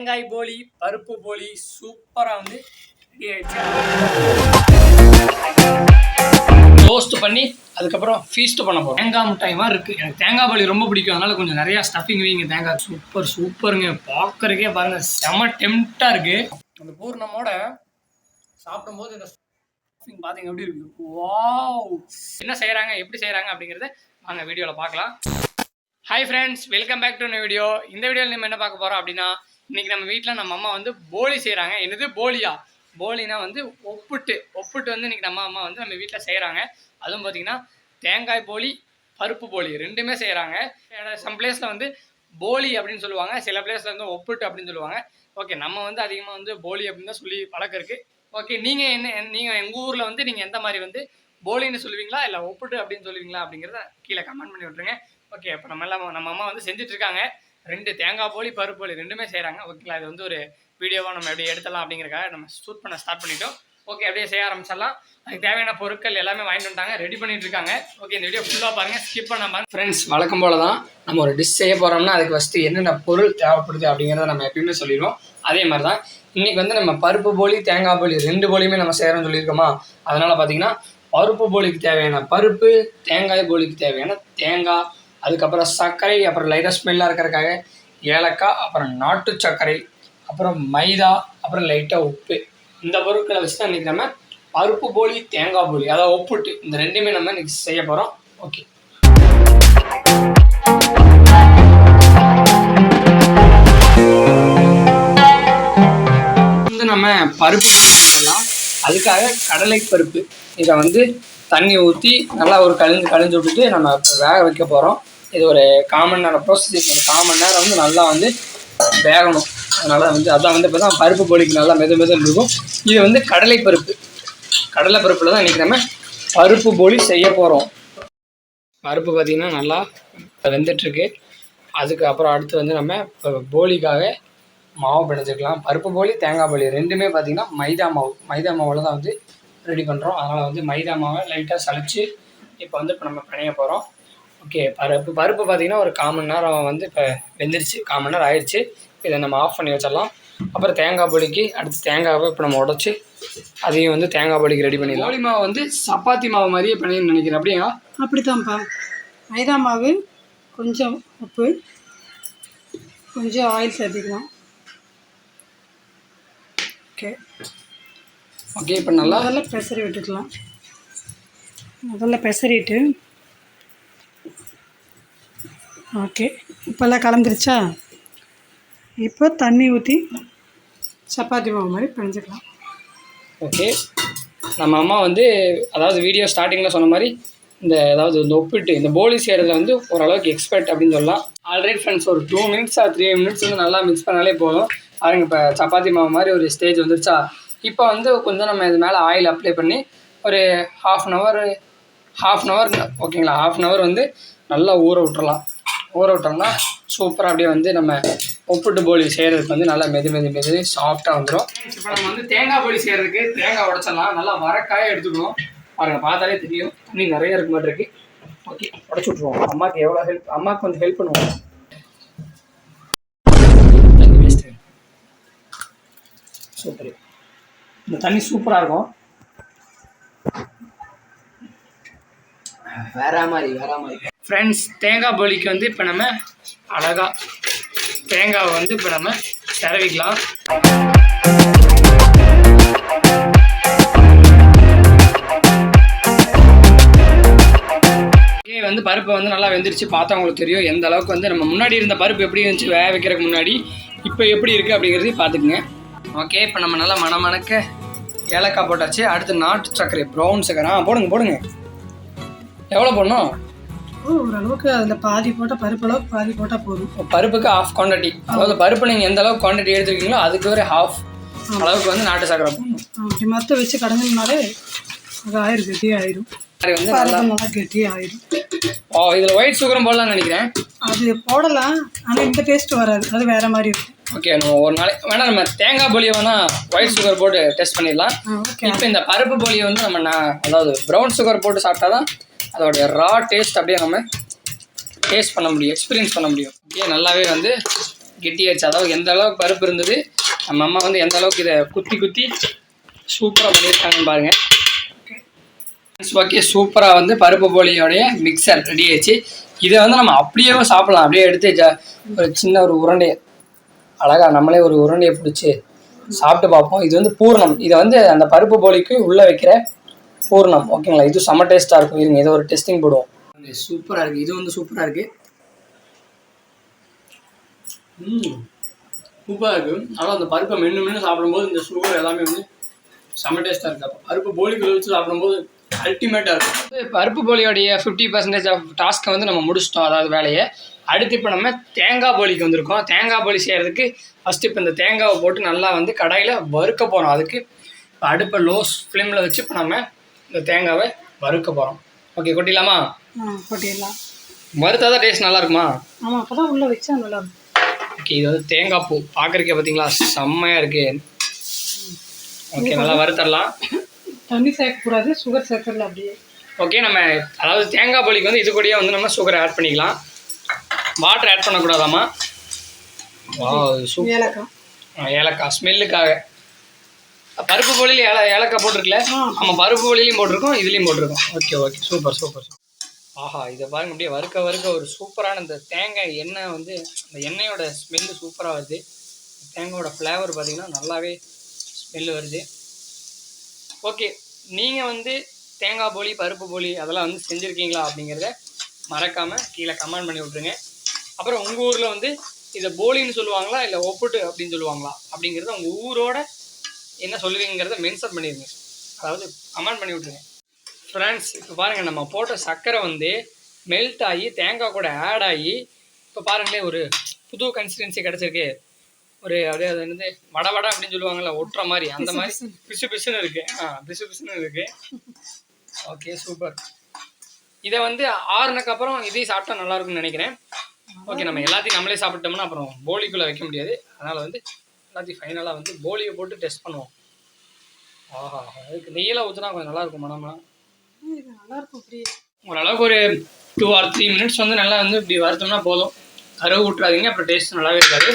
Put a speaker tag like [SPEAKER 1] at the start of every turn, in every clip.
[SPEAKER 1] தேங்காய் போலி பருப்பு போலி சூப்பராக வந்து ரெடி ஆயிடுச்சு. டோஸ்ட் பண்ணி அதுக்கப்புறம் ஃபீஸ்ட் பண்ண போகிறோம் தேங்காய் மிட்டாய் மாதிரி இருக்குது எனக்கு தேங்காய் போலி ரொம்ப பிடிக்கும். அதனால கொஞ்சம் நிறையா ஸ்டஃபிங் வைங்க தேங்காய். சூப்பர் சூப்பருங்க பார்க்குறக்கே பாருங்கள் செம டெம்ட்டாக இருக்குது அந்த பூர்ணமோட சாப்பிடும்போது இந்த ஸ்டஃபிங் பார்த்தீங்க எப்படி இருக்கு? வாவ் என்ன செய்கிறாங்க எப்படி செய்கிறாங்க அப்படிங்கிறத வாங்க வீடியோவில் பார்க்கலாம். Hi friends welcome back to video இந்த வீடியோவில் நம்ம என்ன பார்க்க போகிறோம் அப்படின்னா இன்னைக்கு நம்ம வீட்டில் நம்ம அம்மா வந்து போலி செய்கிறாங்க என்னது? போலியா? போலினா வந்து ஒப்புட்டு ஒப்புட்டு வந்து இன்னைக்கு நம்ம அம்மா வந்து நம்ம வீட்டில் செய்கிறாங்க அதுவும் பார்த்தீங்கன்னா தேங்காய் போலி பருப்பு போலி ரெண்டுமே செய்கிறாங்க சம் பிளேஸில் வந்து போலி அப்படின்னு சொல்லுவாங்க. சில பிளேஸில் வந்து ஒப்புட்டு அப்படின்னு சொல்லுவாங்க. ஓகே நம்ம வந்து அதிகமாக வந்து போலி அப்படின்னு தான் சொல்லி பழக்கம் இருக்குது ஓகே நீங்கள் என்ன நீங்கள் எங்கள் ஊரில் வந்து நீங்கள் எந்த மாதிரி வந்து போலின்னு சொல்லுவீங்களா? இல்லை ஒப்புட்டு அப்படின்னு சொல்லுவீங்களா? அப்படிங்கிறத கீழே கமெண்ட் பண்ணி விட்ருங்க ஓகே இப்போ நம்ம எல்லாம் நம்ம அம்மா வந்து செஞ்சுட்டு இருக்காங்க. ரெண்டு தேங்காய் போலி பருப்பு போலி ரெண்டுமே செய்கிறாங்க ஓகேங்களா இது வந்து ஒரு வீடியோவாக நம்ம எப்படி எடுத்தலாம் அப்படிங்கிறக்காக நம்ம ஷூட் பண்ண ஸ்டார்ட் பண்ணிட்டோம். ஓகே அப்படியே செய்ய ஆரம்பிச்சிடலாம். அதுக்கு தேவையான பொருட்கள் எல்லாமே வாங்கிட்டு வந்துட்டாங்க. ரெடி பண்ணிட்டு இருக்காங்க. ஓகே இந்த வீடியோ ஃபுல்லாக பாருங்கள் ஸ்கிப் பண்ணாம ஃப்ரெண்ட்ஸ் வழக்கம் போல தான் நம்ம ஒரு டிஷ் செய்ய போகிறோம்னா அதுக்கு ஃபஸ்ட்டு என்னென்ன பொருள் தேவைப்படுது அப்படிங்கிறத நம்ம எப்பயுமே சொல்லிடுவோம். அதே மாதிரி தான் இன்றைக்கி வந்து நம்ம பருப்பு போலி தேங்காய் போலி ரெண்டு போலியுமே நம்ம செய்கிறோம்னு சொல்லியிருக்கோமா? அதனால் பார்த்தீங்கன்னா பருப்பு போலிக்கு தேவையான பருப்பு தேங்காய் போலிக்கு தேவையான தேங்காய் அதுக்கப்புறம் சர்க்கரை அப்புறம் லைட்டாக ஸ்மெல்லாக இருக்கிறதுக்காக ஏலக்காய் அப்புறம் நாட்டு சர்க்கரை அப்புறம் மைதா அப்புறம் லைட்டாக உப்பு. இந்த பொருட்களை வச்சு தான் இன்றைக்கி நம்ம பருப்பு போலி தேங்காய் போலி அதாவது ஒப்புட்டு இந்த ரெண்டுமே நம்ம இன்றைக்கி செய்ய போகிறோம் ஓகே. வந்து நம்ம பருப்பு போலி செய்யலாம் அதுக்காக கடலை பருப்பு இதை வந்து தண்ணி ஊற்றி நல்லா ஒரு கழிஞ்சு கழிஞ்சு விட்டுட்டு நம்ம வேக வைக்க போகிறோம் இது ஒரு காமன் நேரம் ப்ரோசஸிங் ஒரு காமன் நேரம் வந்து நல்லா வந்து வேகணும். அதனால் வந்து அதான் வந்து இப்போ தான் பருப்பு போலிக்கு நல்லா மெது மெதுன்னு இருக்கும். இது வந்து கடலை பருப்பு கடலை பருப்பில் தான் இன்றைக்கி நம்ம பருப்பு போலி செய்ய போகிறோம் பருப்பு பார்த்திங்கன்னா நல்லா வெந்துட்டுருக்கு. அதுக்கு அப்புறம் அடுத்து வந்து நம்ம இப்போ போலிக்காக மாவு பிணைஞ்சிக்கலாம். பருப்பு போலி தேங்காய் போலி ரெண்டுமே பார்த்திங்கன்னா மைதா மாவு. மைதா மாவில் தான் வந்து ரெடி பண்ணுறோம் அதனால் வந்து மைதா மாவை லைட்டாக சளிச்சு இப்போ வந்து இப்போ நம்ம பிணைய போகிறோம் ஓகே பருப்பு பருப்பு பார்த்திங்கன்னா ஒரு கால் மணி நேரம் வந்து இப்போ வெந்துருச்சு. கால் மணி நேரம் ஆயிடுச்சு இதை நம்ம ஆஃப் பண்ணி வச்சிடலாம். அப்புறம் தேங்காய் பொடிக்கு அடுத்து தேங்காவை இப்போ நம்ம உடச்சி அதையும் வந்து தேங்காய் பொடிக்கு ரெடி பண்ணிடலாம். கோழி மாவு வந்து சப்பாத்தி மாவு மாதிரியே பண்ணி நினைக்கிறேன். அப்படியா?
[SPEAKER 2] அப்படித்தான்ப்பா. மைதா மாவு கொஞ்சம் உப்பு கொஞ்சம் ஆயில் சேர்த்துக்கலாம். ஓகே
[SPEAKER 1] ஓகே இப்போ நல்லா
[SPEAKER 2] முதல்ல பெசரி விட்டுக்கலாம். முதல்ல பெசரிட்டு ஓகே. இப்போல்லாம் கலந்துருச்சா? இப்போ தண்ணி ஊற்றி சப்பாத்தி மாவு மாதிரி பிணைஞ்சிக்கலாம்.
[SPEAKER 1] ஓகே. நம்ம அம்மா வந்து அதாவது வீடியோ ஸ்டார்டிங்கில் சொன்ன மாதிரி இந்த அதாவது இந்த ஒப்பிட்டு இந்த போலி செய்கிறதுல வந்து ஓரளவுக்கு எக்ஸ்பர்ட் அப்படின்னு சொல்லலாம். ஆல்ரெடி ஃப்ரெண்ட்ஸ் ஒரு two minutes or three minutes வந்து நல்லா மிக்ஸ் பண்ணாலே போதும். பாருங்க இப்போ சப்பாத்தி மாவு மாதிரி ஒரு ஸ்டேஜ் வந்துருச்சா? இப்போ வந்து கொஞ்சம் நம்ம இது மேலே ஆயில் அப்ளை பண்ணி ஒரு half an hour half an hour ஓகேங்களா? ஹாஃப் அன் ஹவர் வந்து நல்லா ஊற விட்டுறலாம். ஊற விட்டோம்னா சூப்பராக அப்படியே வந்து நம்ம ஒப்புட்டு போலி செய்கிறதுக்கு வந்து நல்லா மெது மெது மெது சாஃப்டாக வந்துடும் இப்போ நம்ம வந்து தேங்காய் போலி செய்கிறதுக்கு தேங்காய் உடச்சிடலாம். நல்லா வரக்காய எடுத்துக்கணும் பாருங்க பார்த்தாலே தெரியும். தண்ணி நிறைய இருக்க மாதிரி இருக்கு. ஓகே உடச்சி விட்ருவோம் அம்மாவுக்கு எவ்வளோ ஹெல்ப் அம்மாவுக்கு கொஞ்சம் ஹெல்ப் பண்ணுவோம். சூப்பர் இந்த தண்ணி சூப்பராக இருக்கும். வேற மாதிரி வேற மாதிரி. ஃப்ரெண்ட்ஸ் தேங்காய் போலிக்கு வந்து இப்போ நம்ம அழகாக தேங்காவை வந்து இப்போ நம்ம தரவிக்கலாம் வந்து பருப்பு வந்து நல்லா வெந்துருச்சு. பார்த்தா உங்களுக்கு தெரியும். எந்த அளவுக்கு வந்து நம்ம முன்னாடி இருந்த பருப்பு எப்படி இருந்துச்சு? வேக வைக்கிறதுக்கு முன்னாடி. இப்போ எப்படி இருக்குது அப்படிங்கிறதையும் பார்த்துக்குங்க. ஓகே இப்போ நம்ம நல்லா மணமணக்க ஏலக்காய் போட்டாச்சு. அடுத்து நாட்டு சர்க்கரை ப்ரௌன் சர்க்கரை ஆ போடுங்க போடுங்க. எவ்வளோ போடணும்?
[SPEAKER 2] ஓரளவுக்கு அதில் பாதி போட்டால் பருப்பு அளவுக்கு பாதி போட்டால் போதும்.
[SPEAKER 1] பருப்புக்கு ஆஃப் குவான்டிட்டி அதாவது பருப்பு நீங்கள் எந்த அளவுக்கு குவான்டிட்டி எடுத்துருக்கீங்களோ அதுக்கு ஒரு ஹாஃப் அளவுக்கு வந்து நாட்டு சர்க்கரை போடணும்.
[SPEAKER 2] அப்படி மற்ற வச்சு கடந்தோம்னாலே அது ஆயிரும் கெட்டி ஆயிரும்.
[SPEAKER 1] அது வந்து நல்லா
[SPEAKER 2] கெட்டி ஆயிரும்.
[SPEAKER 1] ஓ இதில் ஒயிட் சுகரும் போடலாம்னு நினைக்கிறேன்.
[SPEAKER 2] அது போடலாம் ஆனால் இந்த டேஸ்ட் வராது. அது வேற மாதிரி இருக்கும்.
[SPEAKER 1] ஓகே நம்ம ஒரு நாளைக்கு வேணா நம்ம தேங்காய் போலியை வேணா ஒயிட் சுகர் போட்டு டெஸ்ட் பண்ணிடலாம். இப்போ இந்த பருப்பு போலியை வந்து நம்ம நான் அதாவது ப்ரௌன் சுகர் போட்டு சாப்பிட்டா தான் அதோடைய ரா டேஸ்ட் அப்படியே நம்ம டேஸ்ட் பண்ண முடியும் எக்ஸ்பீரியன்ஸ் பண்ண முடியும். அப்படியே நல்லாவே வந்து கெட்டியாச்சு. அதாவது எந்த அளவுக்கு பருப்பு இருந்தது நம்ம அம்மா வந்து எந்த அளவுக்கு இதை குத்தி குத்தி சூப்பராக பண்ணியிருக்காங்கன்னு பாருங்கள் ஓகே சூப்பராக வந்து பருப்பு போலியோடைய மிக்சர் ரெடி ஆயிடுச்சு. இதை வந்து நம்ம அப்படியே சாப்பிடலாம். அப்படியே எடுத்து ஜா ஒரு சின்ன ஒரு உருண்டையை. அழகா நம்மளே ஒரு உருண்டையை பிடிச்சி சாப்பிட்டு பார்ப்போம். இது வந்து பூர்ணம். இதை வந்து அந்த பருப்பு போலிக்கு உள்ளே வைக்கிற பூர்ணம் ஓகேங்களா இது செம்ம டேஸ்ட்டாக இருக்கும். இருங்க இதை ஒரு டெஸ்டிங் போடுவோம். சூப்பராக இருக்குது இது வந்து சூப்பராக இருக்குது ம் சூப்பராக இருக்குது ஆனால் அந்த பருப்பை மென்று மென்று சாப்பிடும்போது இந்த சுகர் எல்லாமே வந்து செம்ம டேஸ்ட்டாக இருக்குது அப்போ பருப்பு போலிக்குள்ள வச்சு சாப்பிடும்போது அல்டிமேட்டாக இருக்கும். பருப்பு போலியோடைய ஃபிஃப்டி பர்சன்டேஜ் ஆஃப் டாஸ்க்கை வந்து நம்ம முடிச்சிட்டோம் அதாவது வேலையை. அடுத்து இப்போ நம்ம தேங்காய் போலிக்கு வந்திருக்கோம். தேங்காய் போலி செய்கிறதுக்கு ஃபஸ்ட்டு இப்போ இந்த தேங்காவை போட்டு நல்லா வந்து கடாயில் வறுக்க போகிறோம் அதுக்கு இப்போ அடுப்பை லோஸ் ஃப்ளேமில் வச்சு இப்போ நம்ம இந்த தேங்காவை வறுக்க போகிறோம் ஓகே கொட்டிடலாமா?
[SPEAKER 2] கொட்டிடலாம்.
[SPEAKER 1] வறுத்தா தான் டேஸ்ட் நல்லா இருக்குமா
[SPEAKER 2] ஆமாம் அப்போ தான் உள்ளே வச்சா நல்லா இருக்கும்
[SPEAKER 1] ஓகே இது வந்து தேங்காய் பூ. பார்க்குறக்கே பார்த்தீங்களா செம்மையாக இருக்கு. ஓகே நல்லா வறுத்தரலாம்.
[SPEAKER 2] தண்ணி சேர்க்கக்கூடாது சுகர் சேர்க்கல அப்படியே.
[SPEAKER 1] ஓகே நம்ம அதாவது தேங்காய் போலிக்கு வந்து இது கூடயே வந்து நம்ம சுகர் ஆட் பண்ணிக்கலாம். வாட்டர் ஆட் பண்ணக்கூடாதாம்மா? வா சூப்
[SPEAKER 2] ஏலக்காய்.
[SPEAKER 1] ஏலக்காய். ஸ்மெல்லுக்காக பருப்பு போலியில் ஏல ஏலக்காய் போட்டிருக்கல
[SPEAKER 2] ஆ.
[SPEAKER 1] ஆமாம் பருப்பு போலிலையும் போட்டிருக்கோம் இதுலேயும் போட்டிருக்கோம். Okay okay. சூப்பர் சூப்பர் ஆஹா இதை பாருங்க அப்படியே வறுக்க வறுக்க ஒரு சூப்பரான இந்த தேங்காய் எண்ணெய் வந்து அந்த எண்ணெயோட ஸ்மெல்லு சூப்பராக வருது. தேங்காயோட ஃப்ளேவர் பார்த்தீங்கன்னா நல்லாவே ஸ்மெல்லு வருது. ஓகே நீங்கள் வந்து தேங்காய் போலி பருப்பு போலி அதெல்லாம் வந்து செஞ்சுருக்கீங்களா அப்படிங்கிறத மறக்காமல் கீழே கமெண்ட் பண்ணி விட்ருங்க அப்புறம் உங்கள் ஊரில் வந்து இதை போலின்னு சொல்லுவாங்களா இல்லை ஒப்புட்டு அப்படின்னு சொல்லுவாங்களா அப்படிங்கிறத உங்கள் ஊரோட என்ன சொல்லுவீங்கிறத மென்ஷன் பண்ணிடுங்க அதாவது கமெண்ட் பண்ணி விட்ருங்க ஃப்ரெண்ட்ஸ் இப்போ பாருங்கள் நம்ம போட்ட சர்க்கரை வந்து மெல்ட் ஆகி தேங்காய் கூட ஆட் ஆகி இப்போ பாருங்களேன் ஒரு புது கன்சிஸ்டன்சி கிடச்சிருக்கு. ஒரு அப்படியே அது என்னது? வட வட அப்படின்னு சொல்லுவாங்கல்ல ஒட்டுற மாதிரி அந்த மாதிரி பிசு பிசுன்னு. இருக்கு. ஆ பிசு பிசுன்னு இருக்கு. ஓகே சூப்பர் இதை வந்து ஆறுனக்கு அப்புறம் இதையும் சாப்பிட்டா நல்லா இருக்கும்னு நினைக்கிறேன். ஓகே நம்ம எல்லாத்தையும் நம்மளே சாப்பிட்டோம்னா அப்புறம் போலிக்குள்ளே வைக்க முடியாது. அதனால் வந்து எல்லாத்தையும் ஃபைனலாக வந்து போலியை போட்டு டெஸ்ட் பண்ணுவோம். ஆஹா அதுக்கு நெய்யெல்லாம் ஊற்றினா கொஞ்சம் நல்லா இருக்கும் மனமா
[SPEAKER 2] இது நல்லா இருக்கும் அப்படியே
[SPEAKER 1] ஓரளவுக்கு ஒரு டூ ஆர் த்ரீ மினிட்ஸ் வந்து நல்லா வந்து இப்படி வறுத்தோம்னா போதும். கருவு விட்டுறாதீங்க அப்புறம் டேஸ்ட் நல்லாவே இருக்காது.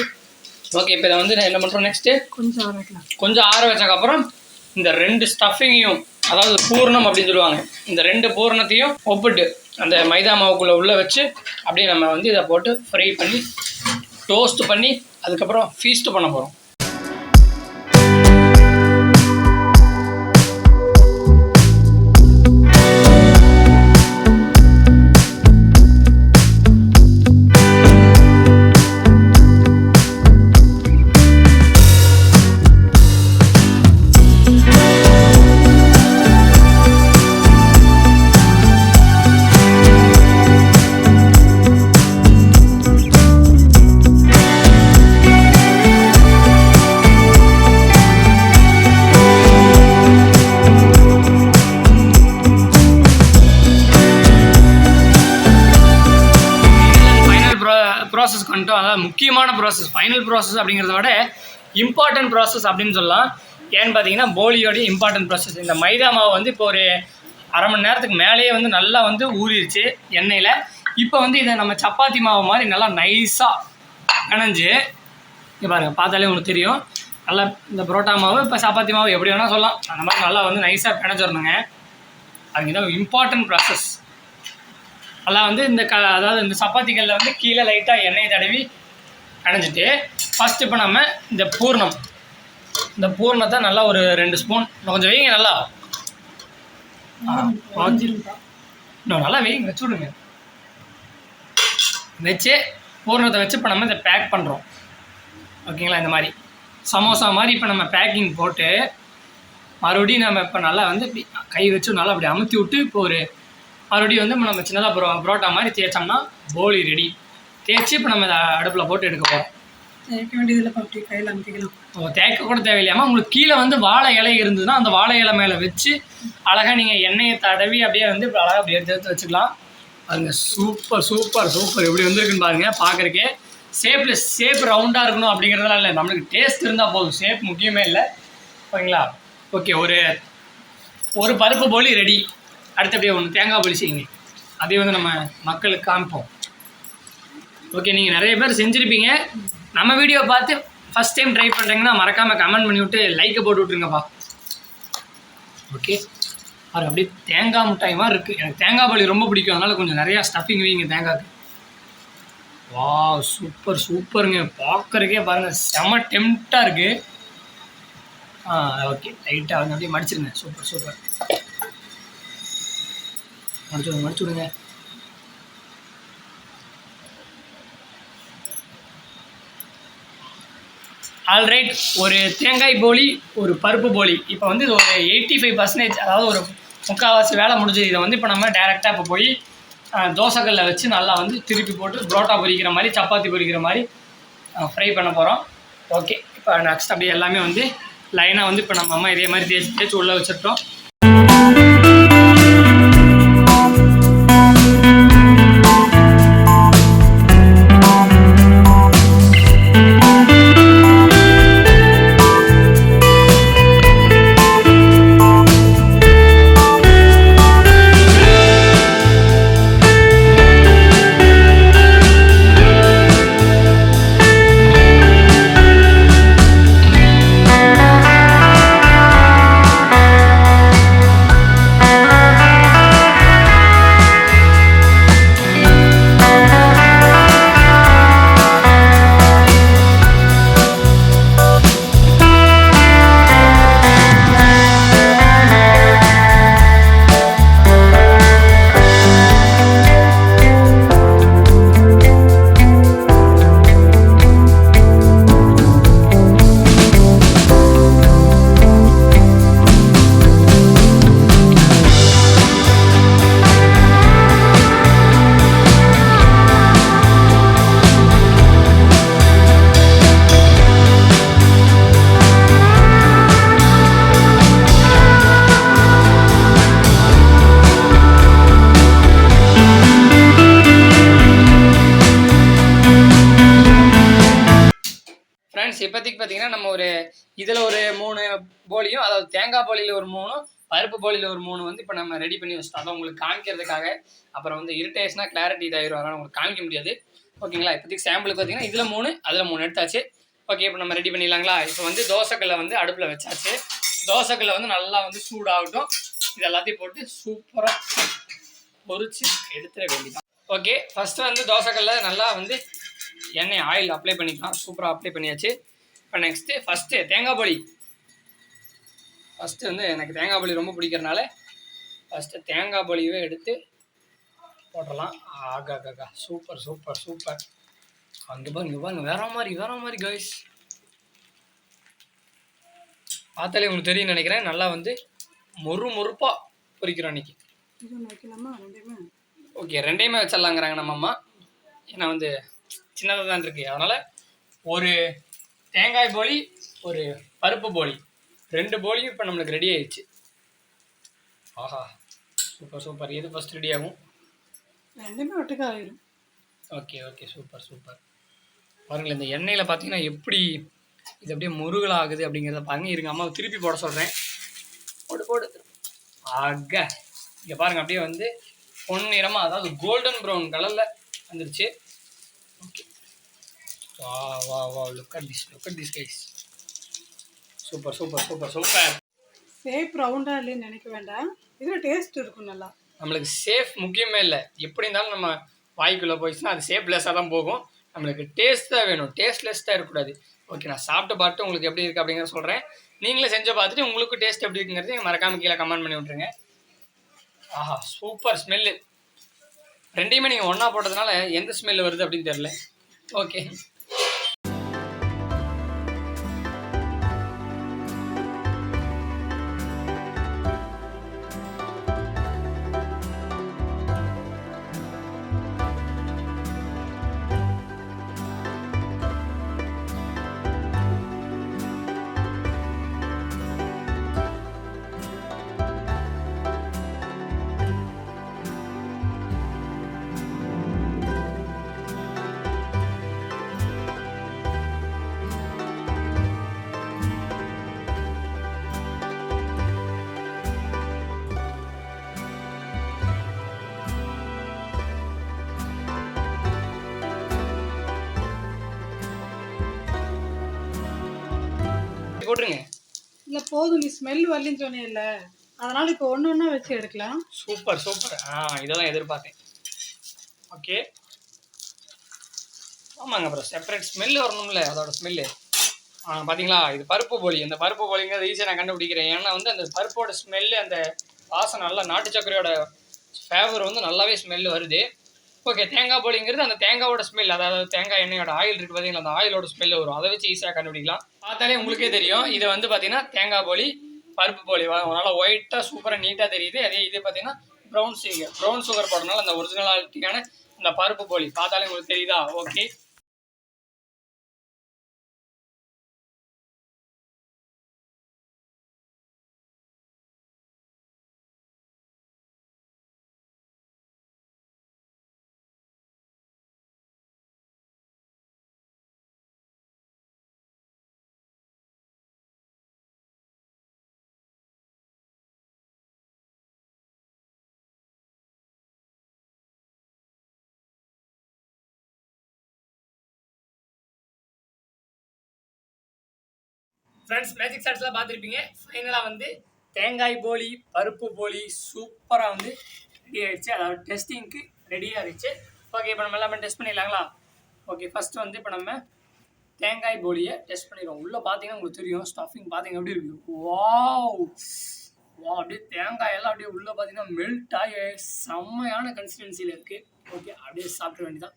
[SPEAKER 1] ஓகே இப்போ இதை வந்து நான் என்ன பண்ணுறோம் நெக்ஸ்ட்டு
[SPEAKER 2] கொஞ்சம் ஆற வைக்கலாம்.
[SPEAKER 1] கொஞ்சம் ஆற வச்சதுக்கப்புறம் இந்த ரெண்டு ஸ்டஃபிங்கையும் அதாவது பூர்ணம் அப்படின்னு சொல்லுவாங்க இந்த ரெண்டு பூரணத்தையும் ஒப்பிட்டு அந்த மைதா மாவுக்குள்ளே உள்ளே வச்சு அப்படியே நம்ம வந்து இதை போட்டு ஃப்ரை பண்ணி டோஸ்ட் பண்ணி அதுக்கப்புறம் ஃபீஸ்ட் பண்ண போகிறோம் பண்ணிட்டோம். அதாவது முக்கியமான ப்ராசஸ் ஃபைனல் ப்ராசஸ் அப்படிங்கிறத விட இம்பார்ட்டன்ட் ப்ராசஸ் அப்படின்னு சொல்லலாம். ஏன்னு பார்த்தீங்கன்னா போலியோடைய இம்பார்ட்டன்ட் ப்ராசஸ் இந்த மைதா மாவு வந்து இப்போ ஒரு அரை மணி நேரத்துக்கு மேலேயே வந்து நல்லா வந்து ஊறிடுச்சு எண்ணெயில். இப்போ வந்து இதை நம்ம சப்பாத்தி மாவு மாதிரி நல்லா நைஸாக பிணைஞ்சு இங்கே பாருங்கள் பார்த்தாலே உங்களுக்கு தெரியும். நல்லா இந்த புரோட்டா மாவு இப்போ சப்பாத்தி மாவு எப்படி வேணால் சொல்லலாம். அந்த மாதிரி நல்லா வந்து நைஸாக பிணைஞ்சிடணுங்க அதுக்கு தான் இம்பார்ட்டன்ட் ப்ராசஸ் அதெல்லாம் வந்து இந்த க அதாவது இந்த சப்பாத்திகளில் வந்து கீழே லைட்டாக எண்ணெய் தடவி அணைஞ்சிட்டு ஃபஸ்ட் இப்போ நம்ம இந்த பூர்ணம். இந்த பூர்ணத்தை நல்லா ஒரு ரெண்டு ஸ்பூன் கொஞ்சம் வைங்க நல்லா. வச்சு- இன்னும் நல்லா வைங்க வச்சு விடுங்க வச்சு பூர்ணத்தை வச்சு இப்போ நம்ம இதை பேக் பண்ணுறோம் ஓகேங்களா இந்த மாதிரி. சமோசா மாதிரி இப்போ நம்ம பேக்கிங் போட்டு மறுபடியும் நம்ம இப்போ நல்லா வந்து கை வச்சு நல்லா அப்படி அமுத்தி விட்டு இப்போ ஒரு மறுபடியும் வந்து நம்ம சின்னதாக ப்ரோ புரோட்டா மாதிரி தேய்ச்சோம்னா போலி ரெடி தேய்ச்சி இப்போ நம்ம இதை அடுப்பில் போட்டு எடுக்க போகிறோம்
[SPEAKER 2] தேய்க்க வேண்டியதில்லை அப்படி கையில் அமுத்திக்கலாம்
[SPEAKER 1] ஓ தேய்க்க கூட தேவையில்லையாமா உங்களுக்கு கீழே வந்து வாழை இலை இருந்ததுன்னா அந்த வாழை இலை மேலே வச்சு அழகாக நீங்கள் எண்ணெயை தடவி அப்படியே வந்து இப்போ அழகாக அப்படி எடுத்து எடுத்து வச்சுக்கலாம். பாருங்க சூப்பர் சூப்பர் சூப்பர் எப்படி வந்திருக்குன்னு பாருங்க பார்க்குறக்கே ஷேப்பில் ஷேப் ரவுண்டாக இருக்கணும் அப்படிங்கிறதெல்லாம் இல்லை. நம்மளுக்கு டேஸ்ட் இருந்தால் போதும். ஷேப் முக்கியமே இல்லை. ஓகேங்களா? ஓகே ஒரு ஒரு பருப்பு போலி ரெடி அடுத்தபடியே ஒன்று தேங்காய் பொலி செய்யுங்க. அதையும் வந்து நம்ம மக்களுக்கு காமிப்போம். ஓகே நீங்கள் நிறைய பேர் செஞ்சுருப்பீங்க. நம்ம வீடியோ பார்த்து ஃபஸ்ட் டைம் ட்ரை பண்ணுறீங்கன்னா மறக்காமல் கமெண்ட் பண்ணி விட்டு லைக்கை போட்டு விட்ருங்கப்பா ஓகே அது அப்படியே தேங்காய் மிட்டாய் மாதிரி இருக்குது எனக்கு தேங்காய் பாலி ரொம்ப பிடிக்கும். அதனால் கொஞ்சம் நிறையா ஸ்டஃபிங் வைங்க தேங்காய்க்கு. வா சூப்பர் சூப்பருங்க பார்க்கறக்கே பாருங்கள் செம டெம்ட்டாக இருக்குது ஆ ஓகே லைட்டாக வந்து அப்படியே மடிச்சிருங்க. சூப்பர் சூப்பர் மடிச்சு மடிச்சு விடுங்க. ஆல்ரைட் ஒரு தேங்காய் போலி ஒரு பருப்பு போலி. இப்போ வந்து இது ஒரு எயிட்டி ஃபைவ் பர்சன்டேஜ் அதாவது ஒரு முக்கால்வாசி வேலை முடிஞ்சது. இதை வந்து இப்போ நம்ம டேரெக்டாக இப்போ போய் அஹ், தோசைக்கல்ல வச்சு நல்லா வந்து திருப்பி போட்டு புரோட்டா பொரிக்கிற மாதிரி சப்பாத்தி பொரிக்கிற மாதிரி ஃப்ரை பண்ண போகிறோம் ஓகே இப்போ நெக்ஸ்ட் அப்படியே எல்லாமே வந்து லைனாக வந்து இப்போ நம்ம அம்மா இதே மாதிரி தேய்ச்சி தேய்ச்சி உள்ளே வச்சுருக்கோம். பார்த்தீங்கன்னா நம்ம ஒரு இதில் ஒரு மூணு போலியும் அதாவது தேங்காய் போலியில் ஒரு மூணும் பருப்பு போலியில் ஒரு மூணு வந்து இப்போ நம்ம ரெடி பண்ணி வச்சிட்டோம். அதை உங்களுக்கு காமிக்கிறதுக்காக. அப்புறம் வந்து இரிட்டேஷனாக கிளாரிட்டி இதாகிடும் அதனால் உங்களுக்கு காமிக்க முடியாது. ஓகேங்களா? இப்போதைக்கு சாம்பிளுக்கு பார்த்தீங்கன்னா இதில் மூணு அதில் மூணு எடுத்தாச்சு. ஓகே இப்போ நம்ம ரெடி பண்ணிடலாங்களா? இப்போ வந்து தோசைக்கல்லை வந்து அடுப்பில் வச்சாச்சு. தோசைக்கல்லை வந்து நல்லா வந்து சூடாகட்டும். இது எல்லாத்தையும் போட்டு சூப்பராக பொறிச்சு எடுத்துட வேண்டியதான் ஓகே ஃபஸ்ட்டு வந்து தோசைக்கல்ல நல்லா வந்து எண்ணெய் ஆயில் அப்ளை பண்ணிக்கலாம். சூப்பராக அப்ளை பண்ணியாச்சு. இப்போ நெக்ஸ்ட்டு ஃபஸ்ட்டு தேங்காய் பொடி. ஃபஸ்ட்டு வந்து எனக்கு தேங்காய் பொடி ரொம்ப பிடிக்கிறனால ஃபஸ்ட்டு தேங்காய் பொடியவே எடுத்து போட்டுடலாம். ஆகா ஆகா சூப்பர் சூப்பர் சூப்பர் அங்கே பாருங்க பாருங்க வேற மாதிரி வேற மாதிரி கைஸ் பார்த்தாலே உங்களுக்கு தெரியும் நினைக்கிறேன். நல்லா வந்து மொறு மொறுப்பாக பொரிக்கிறோம் இன்னைக்கு. ஓகே ரெண்டையுமே? வச்சிடலாங்கிறாங்க நம்ம அம்மா. ஏன்னா வந்து சின்னதாக தான் இருக்கு. அதனால் ஒரு தேங்காய் போலி ஒரு பருப்பு போலி. ரெண்டு போலியும் இப்போ நம்மளுக்கு ரெடி ஆயிடுச்சு. ஆஹா சூப்பர் சூப்பர் எது ஃபஸ்ட் ரெடி ஆகும்?
[SPEAKER 2] ரெண்டுமே ஒட்டுக்கா ஆயிரும்.
[SPEAKER 1] ஓகே ஓகே சூப்பர் சூப்பர் பாருங்களேன் இந்த எண்ணெயில் பார்த்தீங்கன்னா எப்படி இது அப்படியே முருகல் ஆகுது அப்படிங்கிறத பாருங்க. இருங்க அம்மாவை திருப்பி போட சொல்கிறேன் போடு போடு. ஆக இங்கே பாருங்க அப்படியே வந்து பொன்னிறமாக அதாவது கோல்டன் ப்ரௌன் கலரில் வந்துருச்சு. ஓகே வா வா வா look at this look at this guys super super super super
[SPEAKER 2] shape ரவுண்டாக இல்லைன்னு நினைக்க வேண்டாம். இதில் டேஸ்ட் இருக்கும் நல்லா.
[SPEAKER 1] நம்மளுக்கு சேஃப் முக்கியமே இல்லை. எப்படி இருந்தாலும் நம்ம வாய்க்குள்ளே போயிடுச்சுன்னா அது சேஃப்லெஸ்ஸாக தான் போகும். நம்மளுக்கு டேஸ்ட் தான் வேணும். டேஸ்ட்லெஸ் தான் இருக்கக்கூடாது. ஓகே நான் சாப்பிட்டு பார்த்து உங்களுக்கு எப்படி இருக்குது அப்படிங்கிற சொல்கிறேன் நீங்களே செஞ்சு பார்த்துட்டு உங்களுக்கு டேஸ்ட் எப்படி இருக்குங்கிறது மறக்காம கீழே கமெண்ட் பண்ணி விட்ருங்க ஆஹா சூப்பர் ஸ்மெல்லு ரெண்டையுமே நீங்கள் ஒன்றா போட்டதுனால எந்த ஸ்மெல் வருது அப்படின்னு தெரில ஓகே போட்டுருங்க.
[SPEAKER 2] இல்லை போதும் நீ ஸ்மெல் வரலன்னு சொன்னியல்ல அதனால இப்போ ஒன்று ஒன்றா வச்சு எடுக்கலாம்.
[SPEAKER 1] Super super. ஆ இதெல்லாம் எதிர்பார்த்தேன். ஓகே ஆமாங்க அப்புறம் செப்பரேட் ஸ்மெல் வரணும்ல அதோட ஸ்மெல்லு ஆ பார்த்தீங்களா இது பருப்பு போலி. இந்த பருப்பு போலிங்கிறது ஈஸியாக நான் கண்டுபிடிக்கிறேன். ஏன்னா வந்து அந்த பருப்போட ஸ்மெல்லு அந்த வாசனை நல்லா நாட்டு சர்க்கரையோட ஃபேவர் வந்து நல்லாவே ஸ்மெல் வருது. ஓகே தேங்காய் போலிங்கிறது அந்த தேங்காயோட ஸ்மெல் அதாவது தேங்காய் எண்ணெயோட ஆயில் இருக்குது பார்த்தீங்களா அந்த ஆயிலோட ஸ்மெல் வரும். அதை வச்சு ஈஸியாக கண்டுபிடிக்கலாம். பார்த்தாலே உங்களுக்கே தெரியும். இது வந்து பார்த்தீங்கன்னா தேங்காய் போலி பருப்பு போலி நல்லா ஒயிட்டாக சூப்பராக நீட்டாக தெரியுது. அதே இது பார்த்தீங்கன்னா ப்ரௌன் சுகர் ப்ரௌன் சுகர் போடுறதுனால அந்த ஒரிஜினலாலிட்டியான இந்த பருப்பு போலி பார்த்தாலே உங்களுக்கு தெரியுதா? ஓகே ஃப்ரெண்ட்ஸ் மேஜிக் ஷார்ட்ஸ்லாம் பார்த்துருப்பீங்க. ஃபைனலாக வந்து தேங்காய் போலி பருப்பு போலி சூப்பராக வந்து ரெடி ஆகிடுச்சு அதாவது டெஸ்டிங்க்கு ரெடியாக இருந்துச்சு. ஓகே இப்போ நம்ம எல்லாமே டெஸ்ட் பண்ணிடலாங்களா? ஓகே ஃபஸ்ட்டு வந்து இப்போ நம்ம தேங்காய் போலியை டெஸ்ட் பண்ணிடுவோம் உள்ளே பார்த்தீங்கன்னா உங்களுக்கு தெரியும். ஸ்டஃபிங் பார்த்தீங்க எப்படி இருக்கு? வாவ் வா அப்படியே தேங்காய் எல்லாம் அப்படியே உள்ளே பார்த்தீங்கன்னா மெல்ட் ஆகி செம்மையான கன்சிஸ்டன்சியில் இருக்குது ஓகே அப்படியே சாப்பிட வேண்டியதான்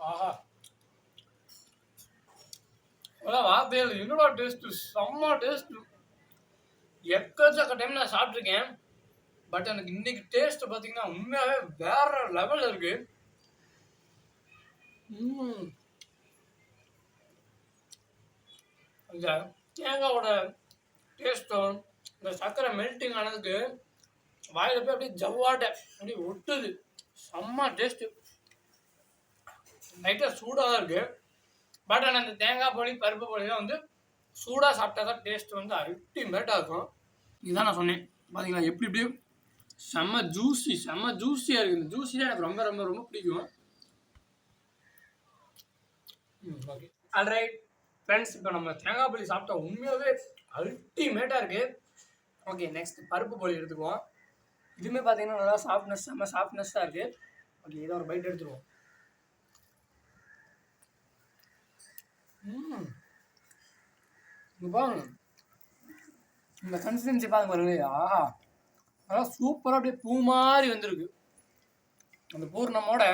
[SPEAKER 1] ஆஹா. அதான் வார்த்தையில் என்னடா டேஸ்ட்டு செம்ம டேஸ்ட்டு எக்கச்சக்க டைம் நான் சாப்பிட்ருக்கேன் பட் எனக்கு இன்னைக்கு டேஸ்ட் பார்த்தீங்கன்னா உண்மையாகவே வேற லெவல் இருக்கு. ம். இந்த தேங்காவோட டேஸ்ட்டும் இந்த சர்க்கரை மெல்ட்டிங் ஆனதுக்கு வாயில போய் அப்படியே ஜவ்வாட்டை அப்படியே ஒட்டுது. செம்ம டேஸ்ட்டு லைட்டாக சூடாக தான் இருக்குது பட் ஆனால் இந்த தேங்காய் போலி பருப்பு போலிலாம் வந்து சூடாக சாப்பிட்டா தான் டேஸ்ட் வந்து அல்டிமேட்டாக இருக்கும். இதுதான் நான் சொன்னேன். பார்த்தீங்களா எப்படி எப்படி செம்ம ஜூஸி செம்ம ஜூஸியாக இருக்குது இந்த ஜூஸி எனக்கு ரொம்ப ரொம்ப ரொம்ப பிடிக்கும். ஓகே ஆல்ரைட் ஃப்ரெண்ட்ஸ் இப்போ நம்ம தேங்காய் போலி சாப்பிட்டா உண்மையாகவே அல்டிமேட்டாக இருக்குது ஓகே நெக்ஸ்ட் பருப்பு போலி எடுத்துக்குவோம். இதுவுமே பார்த்தீங்கன்னா நல்லா சாஃப்ட்னஸ் செம்ம சாஃப்ட்னஸ்ஸாக இருக்குது ஓகே இதை ஒரு பைட் எடுத்துருவோம் ம் இங்க பாருங்க. இந்த கன்சிஸ்டன்சி பாருங்க பாருங்க ஆஹா. அதெல்லாம் சூப்பராக அப்படியே பூ மாதிரி வந்திருக்கு. அந்த பூர்ணமோட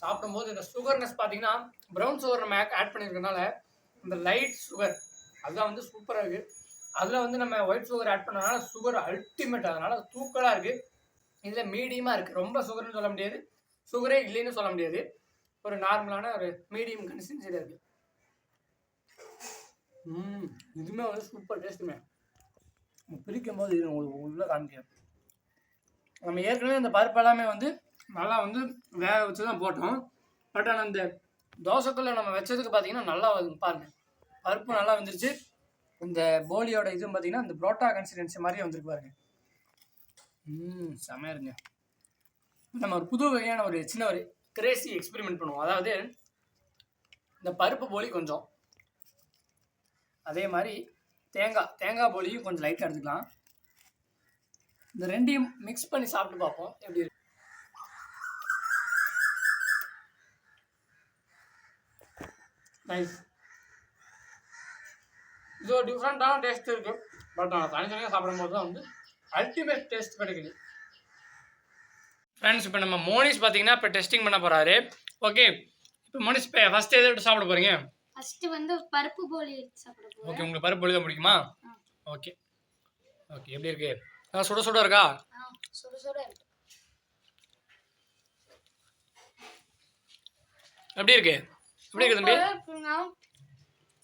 [SPEAKER 1] சாப்பிடும்போது இந்த சுகர்னஸ் பார்த்தீங்கன்னா ப்ரௌன் சுகர் நம்ம ஆட் பண்ணியிருக்கனால இந்த லைட் சுகர் அதுதான் வந்து சூப்பராக இருக்குது அதில் வந்து நம்ம ஒயிட் சுகர் ஆட் பண்ணனால சுகர் அல்டிமேட் அதனால் தூக்கலாக இருக்குது இதில் மீடியமாக இருக்குது ரொம்ப சுகர்னு சொல்ல முடியாது. சுகரே இல்லைன்னு சொல்ல முடியாது. ஒரு நார்மலான ஒரு மீடியம் கன்சிஸ்டன்சியில் இருக்குது ம் இதுவுமே வந்து சூப்பர் டேஸ்ட்டுமே பிரிக்கும் போது இது உங்களுக்கு உள்ள காமிக்கிறேன். நம்ம ஏற்கனவே இந்த பருப்பு எல்லாமே வந்து நல்லா வந்து வேக வச்சு தான் போட்டோம். பட் ஆனால் இந்த தோசைக்குள்ளே நம்ம வச்சதுக்கு பார்த்தீங்கன்னா நல்லா பாருங்கள் பாருங்க. பருப்பு நல்லா வந்துருச்சு. இந்த போலியோட இதுவும் பார்த்தீங்கன்னா இந்த புரோட்டா கன்சிடென்சி மாதிரியே வந்துருக்கு பாருங்க. ம் செமையா இருங்க நம்ம ஒரு புது வகையான ஒரு சின்ன ஒரு கிரேசி எக்ஸ்பெரிமெண்ட் பண்ணுவோம். அதாவது இந்த பருப்பு போலி கொஞ்சம். அதே மாதிரி தேங்காய் தேங்காய் போலியும் கொஞ்சம் லைட்டாக எடுத்துக்கலாம். இந்த ரெண்டையும் மிக்ஸ் பண்ணி சாப்பிட்டு பார்ப்போம். எப்படி இருக்கு? நைஸ் இது ஒரு டிஃப்ரெண்ட்டான டேஸ்ட் இருக்குது பட் நான் தனித்தனியாக சாப்பிடும்போது தான் வந்து அல்டிமேட் டேஸ்ட் கிடைக்குது. ஃப்ரெண்ட்ஸ் இப்போ நம்ம மோனிஸ் பார்த்தீங்கன்னா இப்போ டெஸ்டிங் பண்ண போகிறாரு ஓகே இப்போ மோனிஸ் இப்போ ஃபஸ்ட்டு எதை சாப்பிட போகிறீங்க
[SPEAKER 3] ஃபர்ஸ்ட் வந்து பருப்பு போலி? சாப்பிட
[SPEAKER 1] ஓகே உங்களுக்கு பருப்பு பொழுது பிடிக்குமா? ஓகே ஓகே எப்படி இருக்கு? ஆ சுட சுட இருக்கா?
[SPEAKER 3] ஆ சுட சுட இருக்கு.
[SPEAKER 1] எப்படி இருக்கு? எப்படி இருக்கு தம்பி?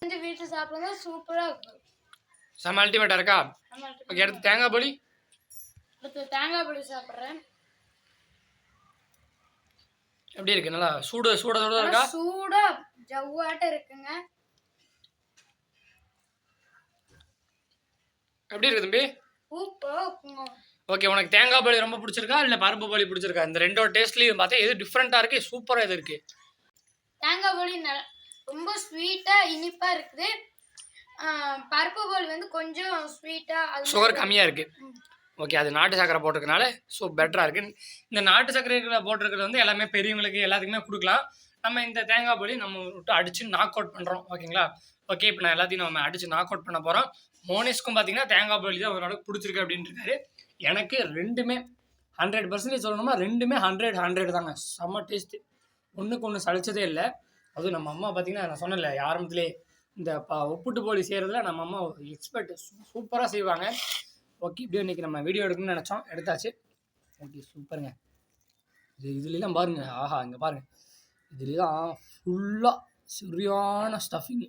[SPEAKER 3] வந்து வீட்டில் சாப்பிடுறது சூப்பரா இருக்கு.
[SPEAKER 1] செம்ம அல்டிமேட்டாக இருக்கா? ஓகே அடுத்து தேங்காய் போலி?
[SPEAKER 3] அடுத்து தேங்காய் பொடி சாப்பிட்றேன்.
[SPEAKER 1] எப்படி இருக்கு? நல்லா சூடு சூட சூட இருக்கா?
[SPEAKER 3] சூடா ஜவ்வாட்ட இருக்குங்க.
[SPEAKER 1] எப்படி இருக்கு தம்பி?
[SPEAKER 3] இருக்குங்க.
[SPEAKER 1] ஓகே உனக்கு தேங்காய் போலி ரொம்ப பிடிச்சிருக்கா? இல்லை பருப்பு போலி பிடிச்சிருக்கா? இந்த ரெண்டோட டேஸ்ட்லேயும் பார்த்தா எது டிஃப்ரெண்ட்டாக இருக்குது சூப்பராக எது இருக்குது
[SPEAKER 3] தேங்காய் போலி ரொம்ப ஸ்வீட்டாக இனிப்பாக இருக்குது. பருப்பு போலி வந்து கொஞ்சம் ஸ்வீட்டாக அது
[SPEAKER 1] சுகர் கம்மியாக இருக்குது ஓகே அது நாட்டு சக்கரை போட்டிருக்கனால ஸோ பெட்டராக இருக்குது இந்த நாட்டு சக்கரை போட்டிருக்கிறது வந்து எல்லாமே பெரியவங்களுக்கு எல்லாத்துக்குமே கொடுக்கலாம். நம்ம இந்த தேங்காய் போலி நம்ம விட்டு அடித்து நாக் அவுட் பண்ணுறோம் ஓகேங்களா? ஓகே இப்போ நான் எல்லாத்தையும் நம்ம அடித்து நாக் அவுட் பண்ண போகிறோம் மோனிஸ்க்கும் பார்த்தீங்கன்னா தேங்காய் போலி தான் ஓரளவுக்கு பிடிச்சிருக்கு அப்படின்னு இருக்காரு. எனக்கு ரெண்டுமே ஹண்ட்ரட் பர்சன்டேஜ் சொல்லணுமா? ரெண்டுமே ஹண்ட்ரட் ஹண்ட்ரட் தாங்க. செம்ம டேஸ்ட்டு ஒன்றுக்கு ஒன்று சளிச்சதே இல்லை. அதுவும் நம்ம அம்மா பார்த்தீங்கன்னா நான் சொன்னல ஆரம்பத்திலே இந்த ப உப்புட்டு போலி செய்கிறதுல நம்ம அம்மா எக்ஸ்பர்ட் சூப்பராக செய்வாங்க. ஓகே இப்படியே இன்றைக்கி நம்ம வீடியோ எடுக்கணும்னு நினச்சோம். எடுத்தாச்சு. ஓகே சூப்பருங்க இது இதுலாம் பாருங்கள் ஆஹா இங்கே பாருங்கள் இதுலாம் ஃபுல்லாக சரியான ஸ்டஃபிங்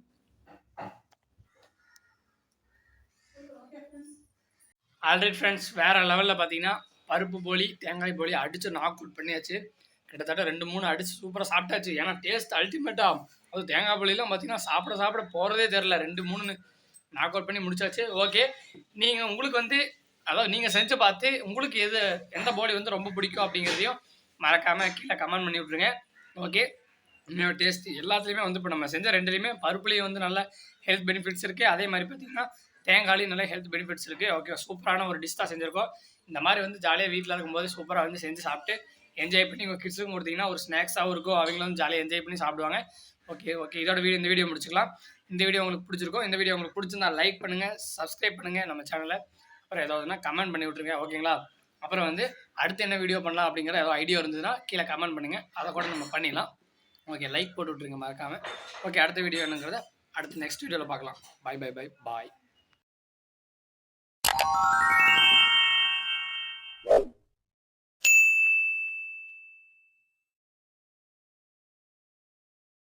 [SPEAKER 1] ஆல்ரெடி ஃப்ரெண்ட்ஸ் வேறு லெவலில் பார்த்தீங்கன்னா பருப்பு போலி தேங்காய் போலி அடித்து நாக் அவுட் பண்ணியாச்சு. கிட்டத்தட்ட ரெண்டு மூணு அடித்து சூப்பராக சாப்பிட்டாச்சு. ஏன்னா டேஸ்ட் அல்டிமேட்டாக அது தேங்காய் போலிலாம் பார்த்தீங்கன்னா சாப்பிட சாப்பிட போகிறதே தெரில ரெண்டு மூணுன்னு நாக் அவுட் பண்ணி முடிச்சாச்சு. ஓகே நீங்கள் உங்களுக்கு வந்து அதாவது நீங்கள் செஞ்சு பார்த்து உங்களுக்கு எது எந்த போலி வந்து ரொம்ப பிடிக்கும் அப்படிங்கிறதையும் மறக்காமல் கீழே கமெண்ட் பண்ணி விட்ருங்க ஓகே இன்னொரு டேஸ்ட் எல்லாத்துலேயுமே வந்து இப்போ நம்ம செஞ்ச ரெண்டுலேயுமே பருப்புலேயும் வந்து நல்ல ஹெல்த் பெனிஃபிட்ஸ் இருக்குது அதே மாதிரி பார்த்தீங்கன்னா தேங்காயிலையும் நல்ல ஹெல்த் பெனிஃபிட்ஸ் இருக்குது ஓகே சூப்பரான ஒரு டிஷ் தான் செஞ்சுருக்கோம். இந்த மாதிரி வந்து ஜாலியாக வீட்டில் இருக்கும்போது சூப்பராக வந்து செஞ்சு சாப்பிட்டு என்ஜாய் பண்ணி உங்கள் கிட்ஸுக்கும் கொடுத்தீங்கன்னா ஒரு ஸ்நாக்ஸாகவும் இருக்கும். அவங்களும் வந்து ஜாலியாக என்ஜாய் பண்ணி சாப்பிடுவாங்க. ஓகே ஓகே இதோட வீடியோ இந்த வீடியோ முடிச்சுக்கலாம். இந்த வீடியோ உங்களுக்கு பிடிச்சிருக்கும். இந்த வீடியோ உங்களுக்கு பிடிச்சிருந்தா லைக் பண்ணுங்கள் சப்ஸ்கிரைப் பண்ணுங்கள் நம்ம சேனலை அப்புறம் ஏதாவதுனா கமெண்ட் பண்ணி விட்ருங்க ஓகேங்களா அப்புறம் வந்து அடுத்து என்ன வீடியோ பண்ணலாம் அப்படிங்கிற ஏதோ ஐடியா இருந்ததுன்னா கீழே கமெண்ட் பண்ணுங்கள் அதை கூட நம்ம பண்ணிடலாம். ஓகே லைக் போட்டு விட்ருங்க மறக்காமல் ஓகே அடுத்த வீடியோ என்னங்கிறத அடுத்து நெக்ஸ்ட் வீடியோவில் பார்க்கலாம். Bye bye bye bye